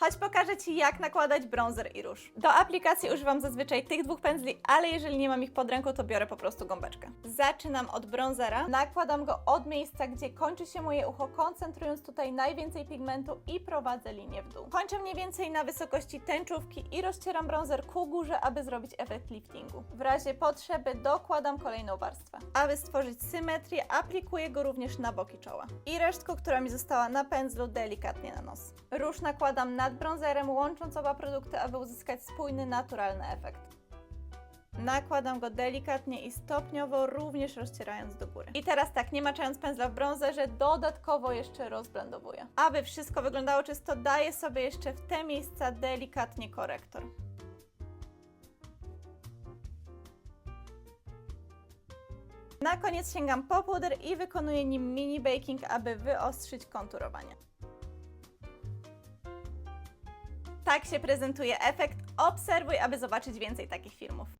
Chodź pokażę Ci jak nakładać bronzer i róż. Do aplikacji używam zazwyczaj tych dwóch pędzli, ale jeżeli nie mam ich pod ręką, to biorę po prostu gąbeczkę. Zaczynam od bronzera, nakładam go od miejsca, gdzie kończy się moje ucho, koncentrując tutaj najwięcej pigmentu i prowadzę linię w dół. Kończę mniej więcej na wysokości tęczówki i rozcieram bronzer ku górze, aby zrobić efekt liftingu. W razie potrzeby dokładam kolejną warstwę. Aby stworzyć symetrię, aplikuję go również na boki czoła. I resztką, która mi została na pędzlu, delikatnie na nos. Róż nakładam nad bronzerem, łącząc oba produkty, aby uzyskać spójny, naturalny efekt. Nakładam go delikatnie i stopniowo, również rozcierając do góry. I teraz tak, nie maczając pędzla w bronzerze, dodatkowo jeszcze rozblendowuję. Aby wszystko wyglądało czysto, daję sobie jeszcze w te miejsca delikatnie korektor. Na koniec sięgam po puder i wykonuję nim mini baking, aby wyostrzyć konturowanie. Tak się prezentuje efekt. Obserwuj, aby zobaczyć więcej takich filmów.